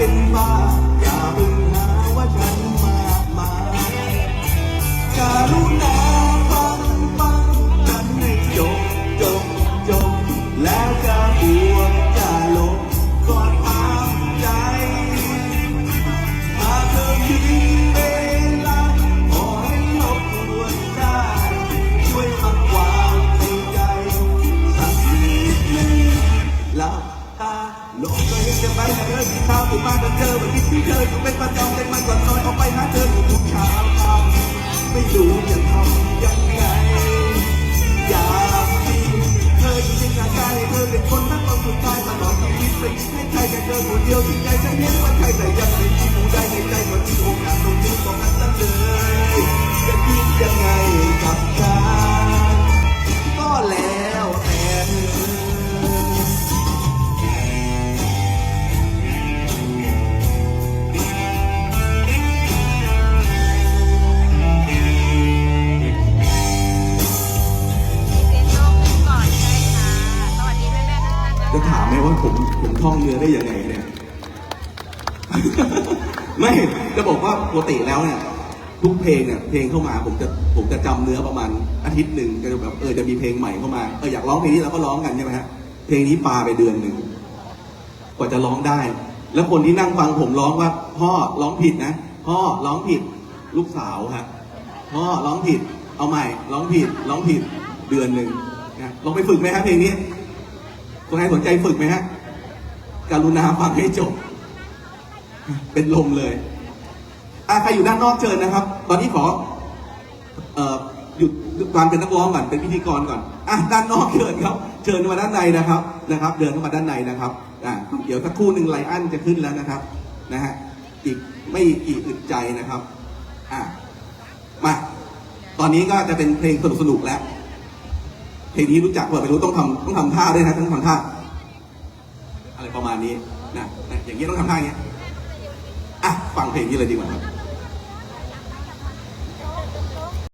เป็นบ้า โลกก็เห็นจะไปแต่เธอที่เช้าถูกมาก็เจอวันที่ที่เธออยู่เป็นประจำเป็นมันก่อนนอนออกไปหาเธออยู่ทุกเช้าไม่รู้จะทำยังไงอยากมีเธออยู่ในกายใจเธอเป็นคนทั้งคนสุดท้ายตลอดชีวิตไม่คิดให้ใครแค่เธอคนเดียวที่ใจฉันเห็นว่าใครแต่ยังไม่มีผู้ใดใน จะถามไหมว่าผมผมท่องเนื้อได้ยังไงเนี่ย ไม่จะบอกว่าปกติแล้วเนี่ยทุกเพลงเนี่ยเพลงเข้ามาผมจะผมจะจำเนื้อประมาณอาทิตย์หนึ่งจะแบบเออจะมีเพลงใหม่เข้ามาเอออยากร้องเพลงนี้เราก็ร้องกันใช่ไหมฮะเพลงนี้ปาไปเดือนหนึ่งกว่าจะร้องได้ แล้วคนที่นั่งฟังผมร้องว่า พ่อร้องผิดนะพ่อร้องผิดลูกสาวครับพ่อร้องผิด เอาใหม่ ร้องผิดร้องผิดเดือนหนึ่งนะลองไปฝึกไหมฮะเพลงนี้ คนไหนสนใจฝึกไหมฮะการุณาฟังให้จบ เป็นลมเลยอะใครอยู่ด้านนอกเชิญนะครับ ตอนนี้ขอเอ่อหยุดความเป็นนักร้องก่อนเป็นพิธีกรก่อนอะด้านนอกเชิญครับ เชิญมาด้านในนะครับนะครับ เดินเข้ามาด้านในนะครับอะเดี๋ยวสักครู่หนึ่งไลอันจะขึ้นแล้วนะครับนะฮะอีกไม่กี่อึดใจนะครับอะมาตอนนี้ก็จะเป็นเพลงสนุกๆแล้ว เพลงนี้รู้จักเปล่าไม่รู้ต้องทำต้องทำท่าด้วยนะต้องทำท่าอะไรประมาณนี้นะนะอย่างนี้ต้องทำท่าอย่างเงี้ยอะฟังเพลงนี้เลยดีกว่าครับ